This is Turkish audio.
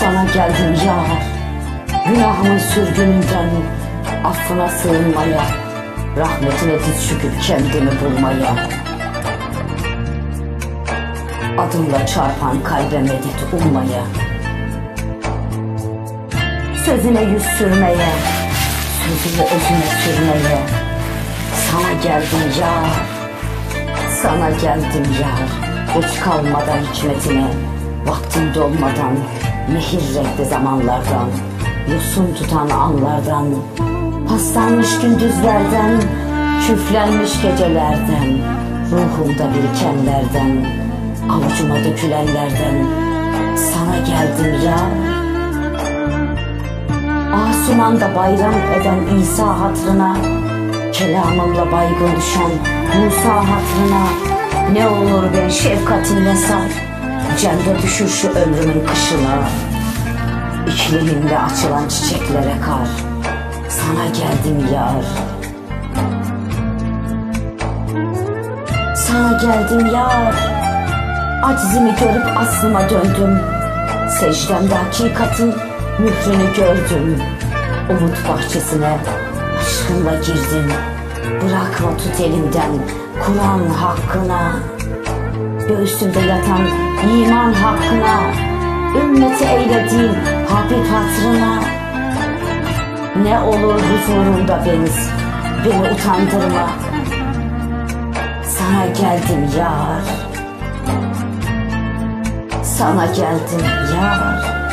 geldim ya Günahımın sürgününden Affına sığınmaya Rahmetine diz çöküp kendimi bulmaya. Adımla çarpan kalbe medet ummaya. Sözüne yüz sürmeye Sözünü özüne sürmeye. Sana geldim ya Sana geldim ya Geç kalmadan hikmetine Vaktin dolmadan Mehir renkli zamanlardan Yosun tutan anlardan Paslanmış gündüzlerden Küflenmiş gecelerden Ruhumda birikenlerden Avucuma dökülenlerden Sana geldim ya. Asuman'da bayram eden İsa hatırına Kelamımla baygın düşen Musa hatırına Ne olur ben şefkatinle sar Cemre düşür şu ömrümün kışına. İkliminde açılan çiçeklere kar Sana geldim yar. Sana geldim yar. Aczimi görüp aslıma döndüm. Secdemde hakikatin mührünü gördüm. Umut bahçesine aşkınla girdim. Bırakma tut elimden Kur'an hakkına. Göğsümde yatan hakkına Ümmeti eylediğim Habib hatırına. Ne olur huzurumda beni Beni utandırma. Sana geldim yar. Sana geldim yar